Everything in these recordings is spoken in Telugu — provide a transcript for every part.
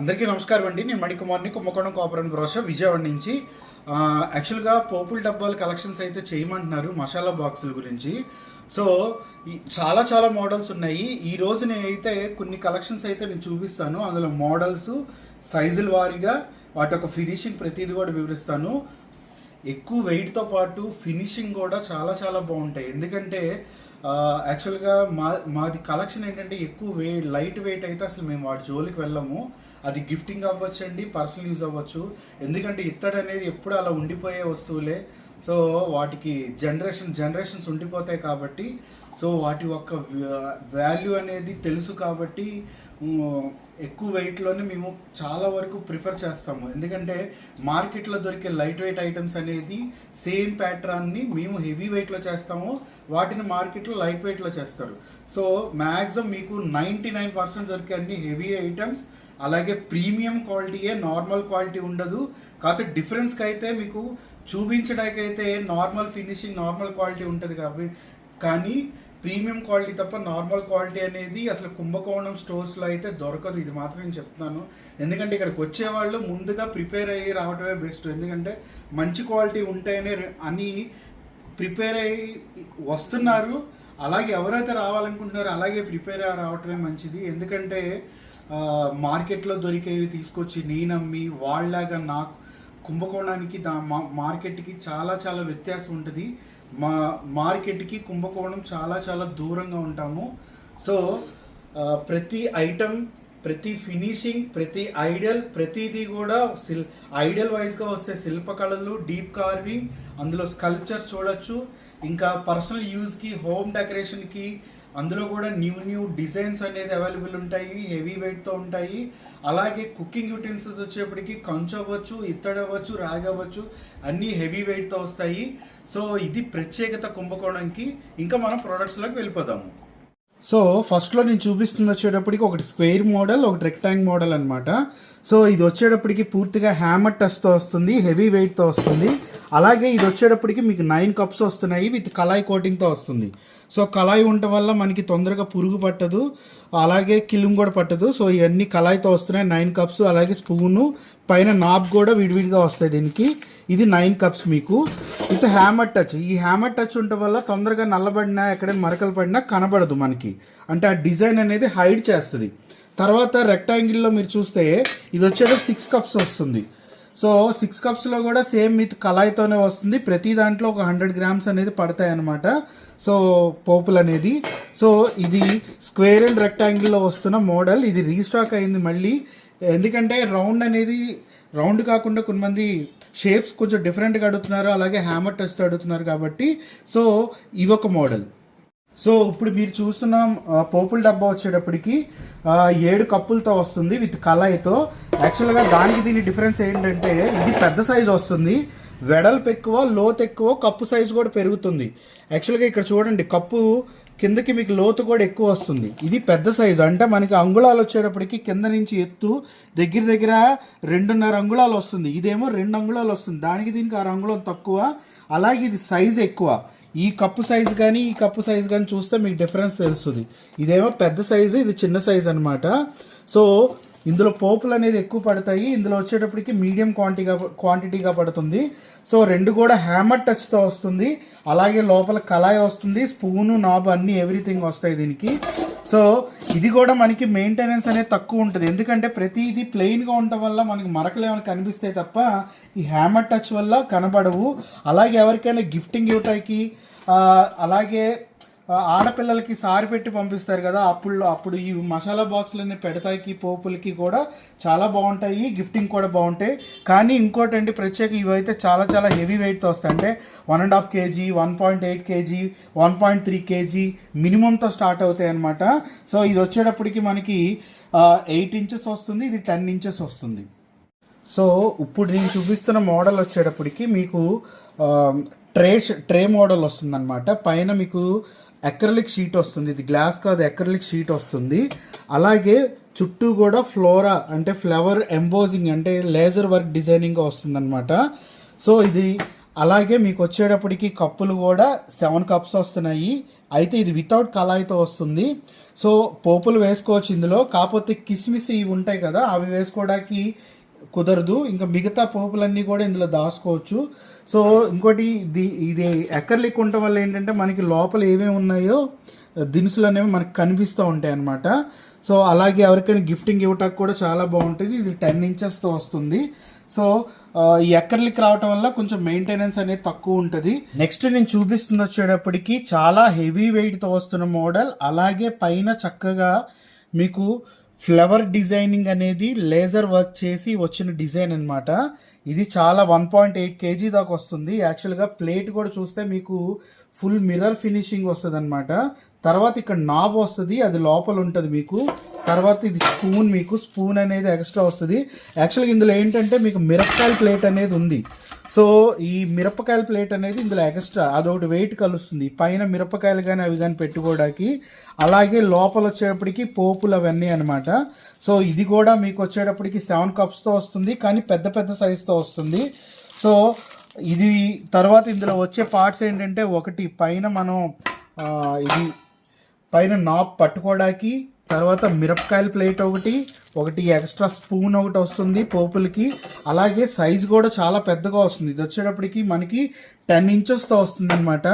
అందరికీ నమస్కారం అండి. నేను మణికుమార్ని కుంభకోణం కాపురం గ్రోషర్ విజయవాడ నుంచి. యాక్చువల్గా పోపుల డబ్బాల కలెక్షన్స్ అయితే చేయమంటున్నారు మసాలా బాక్సుల గురించి. సో ఈ చాలా చాలా మోడల్స్ ఉన్నాయి. ఈ రోజు నేనైతే కొన్ని కలెక్షన్స్ అయితే నేను చూపిస్తాను. అందులో మోడల్స్ సైజుల వారీగా వాటి యొక్క ఫినిషింగ్ ప్రతిదీ కూడా వివరిస్తాను. ఎక్కువ వెయిట్తో పాటు ఫినిషింగ్ కూడా చాలా చాలా బాగుంటాయి. ఎందుకంటే యాక్చువల్గా మా మాది కలెక్షన్ ఏంటంటే ఎక్కువ వే లైట్ వెయిట్ అయితే అసలు మేము వాటి జోలికి వెళ్ళము. అది గిఫ్టింగ్ అవ్వచ్చు అండి పర్సనల్ యూజ్ అవ్వచ్చు. ఎందుకంటే ఇత్తడి అనేది ఎప్పుడు అలా ఉండిపోయే వస్తువులే. సో వాటికి జనరేషన్ జనరేషన్స్ ఉండిపోతాయి కాబట్టి సో వాటి యొక్క వాల్యూ అనేది తెలుసు కాబట్టి ఎక్కువ వెయిట్లోనే మేము చాలా వరకు ప్రిఫర్ చేస్తాము. ఎందుకంటే మార్కెట్లో దొరికే లైట్ వెయిట్ ఐటమ్స్ అనేది సేమ్ ప్యాటర్న్ని మేము హెవీ వెయిట్లో చేస్తాము. వాటిని మార్కెట్లో లైట్ వెయిట్లో చేస్తారు. సో మ్యాక్సిమం మీకు నైంటీ నైన్ పర్సెంట్ దొరికే అన్ని హెవీ ఐటమ్స్ అలాగే ప్రీమియం క్వాలిటీయే నార్మల్ క్వాలిటీ ఉండదు. కాకపోతే డిఫరెన్స్కి అయితే మీకు చూపించడానికి అయితే నార్మల్ ఫినిషింగ్ నార్మల్ క్వాలిటీ ఉంటుంది కాబట్టి కానీ ప్రీమియం క్వాలిటీ తప్ప నార్మల్ క్వాలిటీ అనేది అసలు కుంభకోణం స్టోర్స్లో అయితే దొరకదు. ఇది మాత్రం నేను చెప్తున్నాను. ఎందుకంటే ఇక్కడికి వచ్చేవాళ్ళు ముందుగా ప్రిపేర్ అయ్యి రావడమే బెస్ట్. ఎందుకంటే మంచి క్వాలిటీ ఉంటేనే అని ప్రిపేర్ అయ్యి వస్తున్నారు. అలాగే ఎవరైతే రావాలనుకుంటున్నారో అలాగే ప్రిపేర్ అయ్యి రావటమే మంచిది. ఎందుకంటే మార్కెట్లో దొరికేవి తీసుకొచ్చి నేనమ్మి వాళ్ళలాగా నాకు కుంభకోణానికి దా మా- మార్కెట్కి చాలా చాలా వ్యత్యాసం ఉంటుంది. మా మార్కెట్కి కుంభకోణం చాలా చాలా దూరంగా ఉంటాము. సో ప్రతి ఐటమ్ ప్రతి ఫినిషింగ్ ప్రతి ఐడల్ ప్రతిదీ కూడా సిల్ ఐడల్ వైజ్గా వస్తే శిల్పకళలు డీప్ కార్వింగ్ అందులో స్కల్ప్చర్స్ చూడొచ్చు. ఇంకా పర్సనల్ యూజ్కి హోమ్ డెకరేషన్కి అందులో కూడా న్యూ న్యూ డిజైన్స్ అనేది అవైలబుల్ ఉంటాయి హెవీ వెయిట్తో ఉంటాయి. అలాగే కుకింగ్ యూటెన్సిల్స్ వచ్చేప్పటికి కంచు అవ్వచ్చు ఇత్తడి అవ్వచ్చు రాగి అవ్వచ్చు అన్నీ హెవీ వెయిట్తో వస్తాయి. సో ఇది ప్రత్యేకత కుంభకోణంకి ఇంకా మనం ప్రొడక్ట్స్లోకి వెళ్ళిపోదాము. సో ఫస్ట్లో నేను చూపిస్తుంది వచ్చేటప్పటికి ఒకటి స్క్వేర్ మోడల్ ఒకటి రెక్టాంగ్ మోడల్ అనమాట సో ఇది వచ్చేటప్పటికి పూర్తిగా హ్యామర్ టచ్తో వస్తుంది హెవీ వెయిట్తో వస్తుంది. అలాగే ఇది వచ్చేటప్పటికి మీకు నైన్ కప్స్ వస్తున్నాయి విత్ కళాయి కోటింగ్తో వస్తుంది. సో కళాయి ఉండటం వల్ల మనకి తొందరగా పురుగు పట్టదు అలాగే కిలుం కూడా పట్టదు. సో ఇవన్నీ కళాయితో వస్తున్నాయి నైన్ కప్స్ అలాగే స్పూను పైన నాబ్ కూడా విడివిడిగా వస్తాయి దీనికి. ఇది నైన్ కప్స్ మీకు. విత్ హ్యామర్ టచ్ ఈ హ్యామర్ టచ్ ఉండటం వల్ల తొందరగా నల్లబడినా ఎక్కడైనా మరకలు పడినా కనబడదు మనకి. అంటే ఆ డిజైన్ అనేది హైడ్ చేస్తుంది. తర్వాత రెక్టాంగిల్లో మీరు చూస్తే ఇది వచ్చేటప్పుడు సిక్స్ కప్స్ వస్తుంది. సో సిక్స్ కప్స్లో కూడా సేమ్ విత్ కళాయితోనే వస్తుంది. ప్రతి దాంట్లో ఒక హండ్రెడ్ గ్రామ్స్ అనేది పడతాయి అన్నమాట. సో పోపులు అనేది. సో ఇది స్క్వేర్ అండ్ రెక్టాంగిల్లో వస్తున్న మోడల్. ఇది రీస్టాక్ అయింది మళ్ళీ. ఎందుకంటే రౌండ్ అనేది రౌండ్ కాకుండా కొంతమంది షేప్స్ కొంచెం డిఫరెంట్గా అడుగుతున్నారు. అలాగే హ్యామర్ టెస్ట్ అడుగుతున్నారు కాబట్టి. So ఇవొక model. సో ఇప్పుడు మీరు చూస్తున్న పోపుల్ పోపుల డబ్బా వచ్చేటప్పటికి ఏడు కప్పులతో వస్తుంది విత్ కళాయితో. యాక్చువల్గా దానికి దీని డిఫరెన్స్ ఏంటంటే ఇది పెద్ద సైజు వస్తుంది. వెడల్పు ఎక్కువ లోతు ఎక్కువ కప్పు సైజు కూడా పెరుగుతుంది. యాక్చువల్గా ఇక్కడ చూడండి కప్పు కిందకి మీకు లోతు కూడా ఎక్కువ వస్తుంది. ఇది పెద్ద సైజు. అంటే మనకి అంగుళాలు వచ్చేటప్పటికి కింద నుంచి ఎత్తు దగ్గర దగ్గర రెండున్నర అంగుళాలు వస్తుంది. ఇదేమో రెండు అంగుళాలు వస్తుంది. దానికి దీనికి ఆరు అంగుళం తక్కువ. అలాగే ఇది సైజు ఎక్కువ. ఈ కప్పు సైజు కానీ ఈ కప్పు సైజు కానీ చూస్తే మీకు డిఫరెన్స్ తెలుస్తుంది. ఇదేమో పెద్ద సైజు ఇది చిన్న సైజ్ అనమాట సో ఇందులో పోపులు అనేది ఎక్కువ పడతాయి. ఇందులో వచ్చేటప్పటికి మీడియం క్వాంటిటీగా క్వాంటిటీగా పడుతుంది. సో రెండు కూడా హ్యామర్ టచ్తో వస్తుంది. అలాగే లోపల కళాయి వస్తుంది. స్పూను నాబ్ అన్నీ ఎవ్రీథింగ్ వస్తాయి దీనికి. సో ఇది కూడా మనకి మెయింటెనెన్స్ అనేది తక్కువ ఉంటుంది. ఎందుకంటే ప్రతిదీ ప్లెయిన్గా ఉండటం వల్ల మనకి మరకలు ఏమైనా కనిపిస్తాయి తప్ప ఈ హ్యామర్ టచ్ వల్ల కనబడవు. అలాగే ఎవరికైనా గిఫ్టింగ్ ఇవ్వటానికి అలాగే ఆడపిల్లలకి సారి పెట్టి పంపిస్తారు కదా అప్పుడు అప్పుడు ఈ మసాలా బాక్సులన్నీ పెడతాయికి పోపులకి కూడా చాలా బాగుంటాయి గిఫ్టింగ్ కూడా బాగుంటాయి. కానీ ఇంకోటి అండి ప్రత్యేక ఇవైతే చాలా చాలా హెవీ వెయిట్తో వస్తాయి. అంటే one and half KG one point eight KG one point three KG మినిమంతో start అవుతాయి అనమాట సో ఇది వచ్చేటప్పటికి మనకి ఎయిట్ ఇంచెస్ వస్తుంది ఇది టెన్ ఇంచెస్ వస్తుంది. సో ఇప్పుడు నేను చూపిస్తున్న మోడల్ వచ్చేటప్పటికి మీకు ట్రే ట్రే మోడల్ వస్తుందన్నమాట. పైన మీకు ఎక్రలిక్ షీట్ వస్తుంది. ఇది గ్లాస్ కాదు ఎక్రలిక్ షీట్ వస్తుంది. అలాగే చుట్టూ కూడా ఫ్లోరా అంటే ఫ్లవర్ ఎంబోజింగ్ అంటే లేజర్ వర్క్ డిజైనింగ్ వస్తుందన్నమాట. సో ఇది అలాగే మీకు వచ్చేటప్పటికి కప్పులు కూడా సెవెన్ కప్స్ వస్తున్నాయి. అయితే ఇది వితౌట్ కళాయితో వస్తుంది. సో పోపులు వేసుకోవచ్చు ఇందులో. కాకపోతే కిస్మిస్ ఇవి ఉంటాయి కదా అవి వేసుకోవడానికి కుదరదు. ఇంకా మిగతా పోపులన్నీ కూడా ఇందులో దాచుకోవచ్చు. సో ఇంకోటి ఇది ఇది ఎక్కర్లిక్ ఉండటం వల్ల ఏంటంటే మనకి లోపల ఏమేమి ఉన్నాయో దినుసులు అనేవి మనకు కనిపిస్తూ ఉంటాయి అన్నమాట. సో అలాగే ఎవరికైనా గిఫ్టింగ్ ఇవ్వటానికి కూడా చాలా బాగుంటుంది. ఇది టెన్ ఇంచెస్తో వస్తుంది. సో ఈ ఎక్కర్లిక్ రావటం వల్ల కొంచెం మెయింటెనెన్స్ అనేది తక్కువ ఉంటుంది. నెక్స్ట్ నేను చూపిస్తుంది వచ్చేటప్పటికి చాలా హెవీ వెయిట్తో వస్తున్న మోడల్. అలాగే పైన చక్కగా మీకు ఫ్లవర్ డిజైనింగ్ అనేది లేజర్ వర్క్ చేసి వచ్చిన డిజైన్ అన్నమాట. ఇది చాలా వన్ పాయింట్ ఎయిట్ కేజీ దాకా వస్తుంది. యాక్చువల్గా ప్లేట్ కూడా చూస్తే మీకు ఫుల్ మిర్రర్ ఫినిషింగ్ వస్తుంది అనమాట తర్వాత ఇక్కడ నాబ్ వస్తుంది అది లోపల ఉంటుంది మీకు. తర్వాత ఇది స్పూన్ మీకు స్పూన్ అనేది ఎక్స్ట్రా వస్తుంది. యాక్చువల్గా ఇందులో ఏంటంటే మీకు మిరపకాయల ప్లేట్ అనేది ఉంది. సో ఈ మిరపకాయల ప్లేట్ అనేది ఇందులో ఎక్స్ట్రా అదొకటి వెయిట్ కలుస్తుంది. పైన మిరపకాయలు కానీ అవి కానీ పెట్టుకోవడానికి. అలాగే లోపల వచ్చేటప్పటికి పోపులు అవన్నీ అనమాట సో ఇది కూడా మీకు వచ్చేటప్పటికి సెవెన్ కప్స్తో వస్తుంది కానీ పెద్ద పెద్ద సైజుతో వస్తుంది. సో ఇది తర్వాత ఇందులో వచ్చే పార్ట్స్ ఏంటంటే ఒకటి పైన మనం ఇది పైన నాప్ పట్టుకోవడానికి తర్వాత మిరపకాయల ప్లేట్ ఒకటి ఒకటి ఎక్స్ట్రా స్పూన్ ఒకటి వస్తుంది పోపులకి. అలాగే సైజ్ కూడా చాలా పెద్దగా వస్తుంది. ఇది వచ్చేటప్పటికి మనకి టెన్ ఇంచెస్తో వస్తుంది అనమాట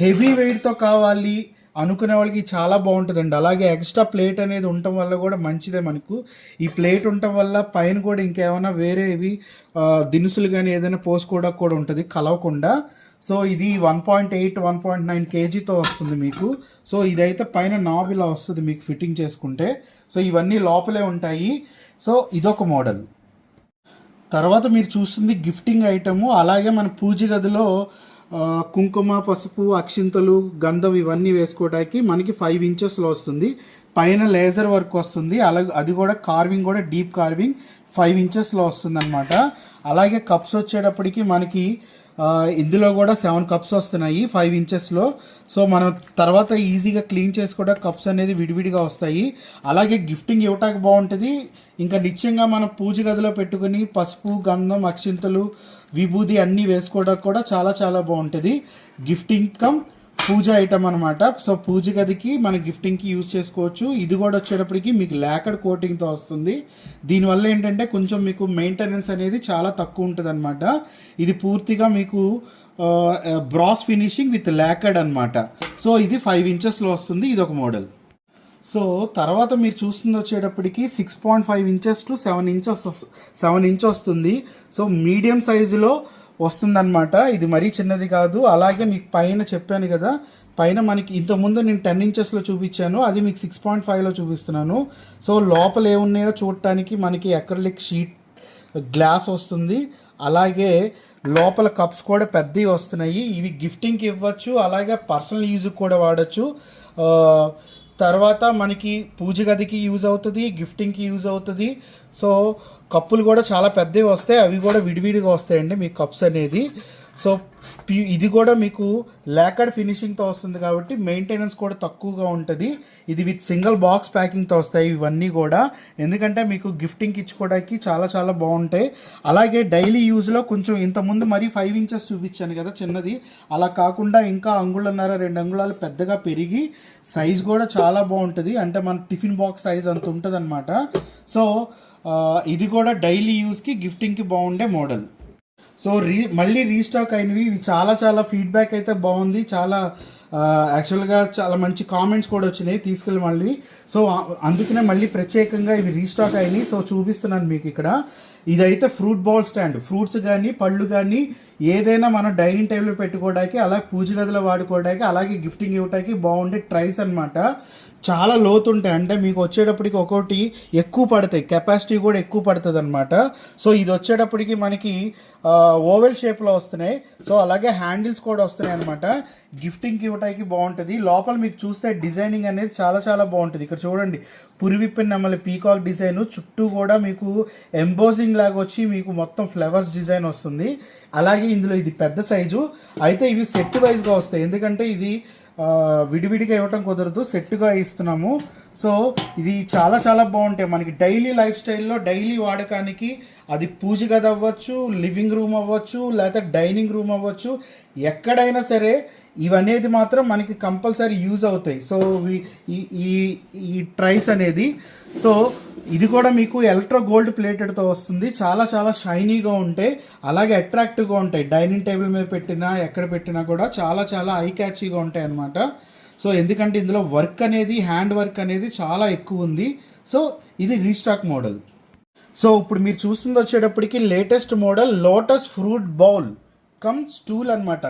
హెవీ వెయిట్తో కావాలి. అనుకునే వాళ్ళకి చాలా బాగుంటుందండి. అలాగే ఎక్స్ట్రా ప్లేట్ అనేది ఉండటం వల్ల కూడా మంచిదే మనకు. ఈ ప్లేట్ ఉండటం వల్ల పైన కూడా ఇంకేమైనా వేరేవి దినుసులు కానీ ఏదైనా పోసుకోవడానికి కూడా ఉంటుంది కలవకుండా. సో ఇది one point eight one point nine కేజీతో వస్తుంది మీకు. సో ఇదైతే పైన నాబ్ ఇలా వస్తుంది మీకు ఫిట్టింగ్ చేసుకుంటే. సో ఇవన్నీ లోపలే ఉంటాయి. సో ఇదొక మోడల్. తర్వాత మీరు చూస్తుంది గిఫ్టింగ్ ఐటము. అలాగే మన పూజ గదిలో కుంకుమ పసుపు అక్షింతలు గంధం ఇవన్నీ వేసుకోవడానికి మనకి ఫైవ్ ఇంచెస్లో వస్తుంది. పైన లేజర్ వర్క్ వస్తుంది. అలాగే అది కూడా కార్వింగ్ కూడా డీప్ కార్వింగ్ ఫైవ్ ఇంచెస్లో వస్తుంది అనమాట అలాగే కప్స్ వచ్చేటప్పటికి మనకి ఇందులో కూడా సెవెన్ కప్స్ వస్తున్నాయి ఫైవ్ ఇంచెస్లో సో మనం తర్వాత ఈజీగా క్లీన్ చేసుకోవడం కప్స్ అనేది విడివిడిగా వస్తాయి. అలాగే గిఫ్టింగ్ ఇవ్వటానికి బాగుంటుంది. ఇంకా నిత్యంగా మనం పూజ గదిలో పెట్టుకుని పసుపు గంధం అక్షింతలు విభూది అన్నీ వేసుకోవడానికి కూడా చాలా చాలా బాగుంటుంది. గిఫ్టింగ్ కమ్ పూజ ఐటమ్ అనమాట సో పూజ గదికి మన గిఫ్టింగ్కి యూజ్ చేసుకోవచ్చు. ఇది కూడా వచ్చేటప్పటికి మీకు లాకడ్ కోటింగ్తో వస్తుంది. దీనివల్ల ఏంటంటే కొంచెం మీకు మెయింటెనెన్స్ అనేది చాలా తక్కువ ఉంటుంది ఇది పూర్తిగా మీకు బ్రాస్ ఫినిషింగ్ విత్ లాకడ్ అనమాట సో ఇది ఫైవ్ ఇంచెస్లో వస్తుంది. ఇది ఒక మోడల్ సో తర్వాత మీరు చూస్తుంది వచ్చేటప్పటికి six point five inches to seven inches seven inch వస్తుంది. సో మీడియం సైజులో వస్తుందన్నమాట. ఇది మరీ చిన్నది కాదు. అలాగే మీకు పైన చెప్పాను కదా పైన మనకి ఇంతకుముందు నేను టెన్ ఇంచెస్లో చూపించాను. అది మీకు సిక్స్ పాయింట్ ఫైవ్లో చూపిస్తున్నాను. సో లోపల ఏమున్నాయో చూడటానికి మనకి ఎక్రలిక్ షీట్ గ్లాస్ వస్తుంది. అలాగే లోపల కప్స్ కూడా పెద్దవి వస్తున్నాయి. ఇవి గిఫ్టింగ్కి ఇవ్వచ్చు. అలాగే పర్సనల్ యూజ్కి కూడా వాడచ్చు. తర్వాత మనకి పూజ గదికి యూజ్ అవుతుంది గిఫ్టింగ్కి యూజ్ అవుతుంది. సో కప్పులు కూడా చాలా పెద్దవి వస్తాయి అవి కూడా విడివిడిగా వస్తాయండి మీ కప్స్ అనేది. సో పి- ఇది కూడా మీకు ల్యాకర్డ్ ఫినిషింగ్తో వస్తుంది కాబట్టి మెయింటెనెన్స్ కూడా తక్కువగా ఉంటుంది. ఇది విత్ సింగిల్ బాక్స్ ప్యాకింగ్తో వస్తాయి ఇవన్నీ కూడా. ఎందుకంటే మీకు గిఫ్టింగ్కి ఇచ్చుకోవడానికి చాలా చాలా బాగుంటాయి. అలాగే డైలీ యూజ్లో కొంచెం ఇంతకుముందు మరీ ఫైవ్ ఇంచెస్ చూపించాను కదా చిన్నది. అలా కాకుండా ఇంకా అంగుళన్నర రెండు అంగుళాలు పెద్దగా పెరిగి సైజ్ కూడా చాలా బాగుంటుంది. అంటే మన టిఫిన్ బాక్స్ సైజ్ అంత ఉంటుంది సో ఇది కూడా డైలీ యూస్కి గిఫ్టింగ్కి బాగుండే మోడల్ సో రీ మళ్ళీ రీస్టాక్ అయినవి. ఇవి చాలా చాలా ఫీడ్బ్యాక్ అయితే బాగుంది. చాలా యాక్చువల్గా చాలా మంచి కామెంట్స్ కూడా వచ్చినాయి. తీసుకెళ్ళి మళ్ళీ. సో అందుకనే మళ్ళీ ప్రత్యేకంగా ఇవి రీస్టాక్ అయినాయి. సో చూపిస్తున్నాను మీకు ఇక్కడ. ఇదైతే ఫ్రూట్ బాల్ స్టాండ్ ఫ్రూట్స్ కానీ పళ్ళు కానీ ఏదైనా మనం డైనింగ్ టేబుల్ పెట్టుకోవడానికి అలాగే పూజ గదిలో వాడుకోవడానికి అలాగే గిఫ్టింగ్ ఇవ్వడానికి బాగుండే ట్రైస్ అనమాట చాలా లోతుంటాయి. అంటే మీకు వచ్చేటప్పటికి ఒక్కొక్కటి ఎక్కువ పడతాయి. కెపాసిటీ కూడా ఎక్కువ పడుతుంది అనమాట సో ఇది వచ్చేటప్పటికి మనకి ఓవెల్ షేప్లో వస్తున్నాయి. సో అలాగే హ్యాండిల్స్ కూడా వస్తున్నాయి అనమాట గిఫ్టింగ్కి ఇవ్వడానికి బాగుంటుంది. లోపల మీకు చూస్తే డిజైనింగ్ అనేది చాలా చాలా బాగుంటుంది. ఇక్కడ చూడండి. పురివిప్పిన నెమలి పీకాక్ డిజైన్. చుట్టూ కూడా మీకు ఎంబోజింగ్ లాగా వచ్చి మీకు మొత్తం ఫ్లవర్స్ డిజైన్ వస్తుంది. అలాగే ఇందులో ఇది పెద్ద సైజు. అయితే ఇవి సెట్ వైజ్గా వస్తాయి. ఎందుకంటే ఇది విడివిడిగా ఇవ్వటం కుదరదు. సెట్గా ఇస్తున్నాము. సో ఇది చాలా చాలా బాగుంటాయి. మనకి డైలీ లైఫ్ స్టైల్లో డైలీ వాడకానికి అది పూజ గది అవ్వచ్చు లివింగ్ రూమ్ అవ్వచ్చు లేకపోతే డైనింగ్ రూమ్ అవ్వచ్చు ఎక్కడైనా సరే ఇవనేది మాత్రం మనకి కంపల్సరీ యూజ్ అవుతాయి. సో ఈ- ఈ ఈ ట్రైస్ అనేది. సో ఇది కూడా మీకు ఎలక్ట్రో గోల్డ్ ప్లేటెడ్తో వస్తుంది. చాలా చాలా షైనీగా ఉంటాయి. అలాగే అట్రాక్టివ్గా ఉంటాయి. డైనింగ్ టేబుల్ మీద పెట్టినా ఎక్కడ పెట్టినా కూడా చాలా చాలా ఐ క్యాచీగా ఉంటాయి అన్నమాట. సో ఎందుకంటే ఇందులో వర్క్ అనేది హ్యాండ్ వర్క్ అనేది చాలా ఎక్కువ ఉంది. సో ఇది రీస్టాక్ మోడల్. సో ఇప్పుడు మీరు చూస్తుంది వచ్చేటప్పటికి latest model lotus fruit bowl. Cum stool అన్నమాట.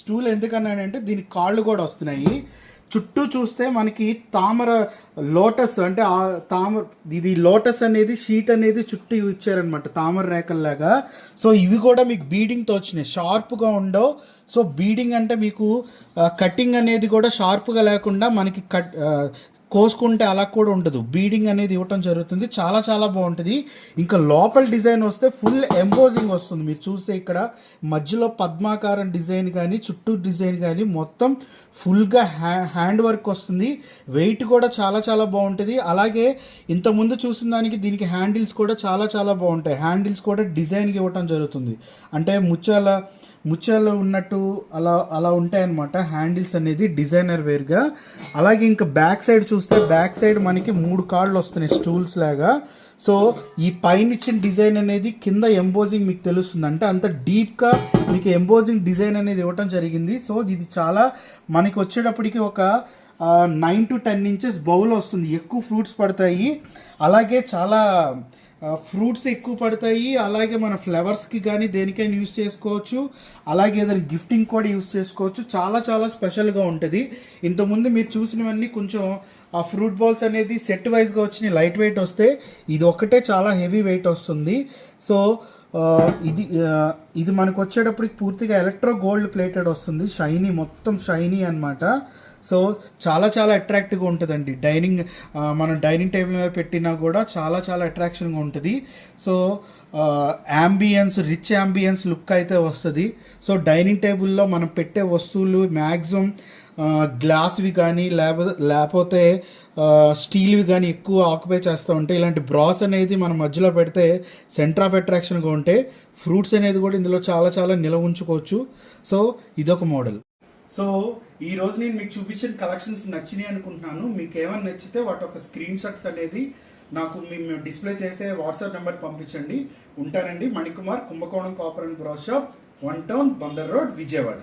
స్టూల్ ఎందుకన్నానంటే దీనికి కాళ్ళు కూడా వస్తున్నాయి. చుట్టూ చూస్తే మనకి తామర లోటస్ అంటే ఆ తామర ఇది లోటస్ అనేది షీట్ అనేది చుట్టూ ఇచ్చారనమాట తామర రేఖల్లాగా. సో ఇవి కూడా మీకు బీడింగ్తో వచ్చినాయి. షార్ప్గా ఉండవు. సో బీడింగ్ అంటే మీకు కటింగ్ అనేది కూడా షార్ప్గా లేకుండా మనకి కట్ కోసుకుంటే అలా కూడా ఉండదు. బీడింగ్ అనేది ఇవ్వటం జరుగుతుంది. చాలా చాలా బాగుంటుంది. ఇంకా లోపల డిజైన్ వస్తే ఫుల్ ఎంబోజింగ్ వస్తుంది. మీరు చూస్తే ఇక్కడ మధ్యలో పద్మాకారం డిజైన్ కానీ చుట్టూ డిజైన్ కానీ మొత్తం ఫుల్గా హ్యా హ్యాండ్ వర్క్ వస్తుంది. వెయిట్ కూడా చాలా చాలా బాగుంటుంది. అలాగే ఇంతకుముందు చూసిన దానికి దీనికి హ్యాండిల్స్ కూడా చాలా చాలా బాగుంటాయి. హ్యాండిల్స్ కూడా డిజైన్కి ఇవ్వటం జరుగుతుంది. అంటే ముచ్చాల ముత్యాలు ఉన్నట్టు అలా అలా ఉంటాయన్నమాట. హ్యాండిల్స్ అనేది డిజైనర్ వేర్గా అలాగే ఇంకా బ్యాక్ సైడ్ చూస్తే బ్యాక్ సైడ్ మనకి మూడు కాళ్ళు వస్తున్నాయి స్టూల్స్ లాగా. సో ఈ పైన ఇచ్చిన డిజైన్ అనేది కింద ఎంబోజింగ్ మీకు తెలుస్తుంది. అంటే అంత డీప్గా మీకు ఎంబోజింగ్ డిజైన్ అనేది ఇవ్వటం జరిగింది. సో ఇది చాలా మనకి వచ్చేటప్పటికి ఒక nine to ten inches bowl వస్తుంది. ఎక్కువ ఫ్రూట్స్ పడతాయి. అలాగే చాలా ఫ్రూట్స్ ఎక్కువ పడతాయి. అలాగే మన ఫ్లవర్స్కి కానీ దేనికైనా యూస్ చేసుకోవచ్చు. అలాగే ఏదైనా గిఫ్టింగ్ కూడా యూస్ చేసుకోవచ్చు. చాలా చాలా స్పెషల్గా ఉంటుంది. ఇంతకుముందు మీరు చూసినవన్నీ కొంచెం ఆ ఫ్రూట్ బాల్స్ అనేది సెట్ వైజ్గా వచ్చినాయి. లైట్ వెయిట్ వస్తే ఇది ఒకటే చాలా హెవీ వెయిట్ వస్తుంది. సో ఇది ఇది మనకు వచ్చేటప్పటికి పూర్తిగా ఎలక్ట్రో గోల్డ్ ప్లేటెడ్ వస్తుంది. షైనీ మొత్తం షైనీ అన్నమాట. సో చాలా చాలా అట్రాక్టివ్గా ఉంటుందండి. డైనింగ్ మనం డైనింగ్ టేబుల్ మీద పెట్టినా కూడా చాలా చాలా అట్రాక్షన్గా ఉంటుంది. So ambience rich ambience look అయితే వస్తుంది. సో డైనింగ్ టేబుల్లో మనం పెట్టే వస్తువులు మ్యాక్సిమం గ్లాస్వి కానీ లేకపోతే లేకపోతే స్టీల్వి కానీ ఎక్కువ ఆక్యుపై చేస్తూ ఉంటే ఇలాంటి బ్రాస్ అనేది మనం మధ్యలో పెడితే సెంటర్ ఆఫ్ అట్రాక్షన్గా ఉంటే ఫ్రూట్స్ అనేది కూడా ఇందులో చాలా చాలా నిలవ ఉంచుకోవచ్చు. సో ఇదొక మోడల్ సో ఈ రోజు నేను మీకు చూపించిన కలెక్షన్స్ నచ్చినాయి అనుకుంటున్నాను. మీకు ఏమైనా నచ్చితే వాటి ఒక స్క్రీన్ షాట్స్ అనేది నాకు మేము డిస్ప్లే చేసే వాట్సాప్ నెంబర్ పంపించండి. ఉంటానండి Manikumar Kumbakonam copper and bro shop one town Bandar road Vijayawada.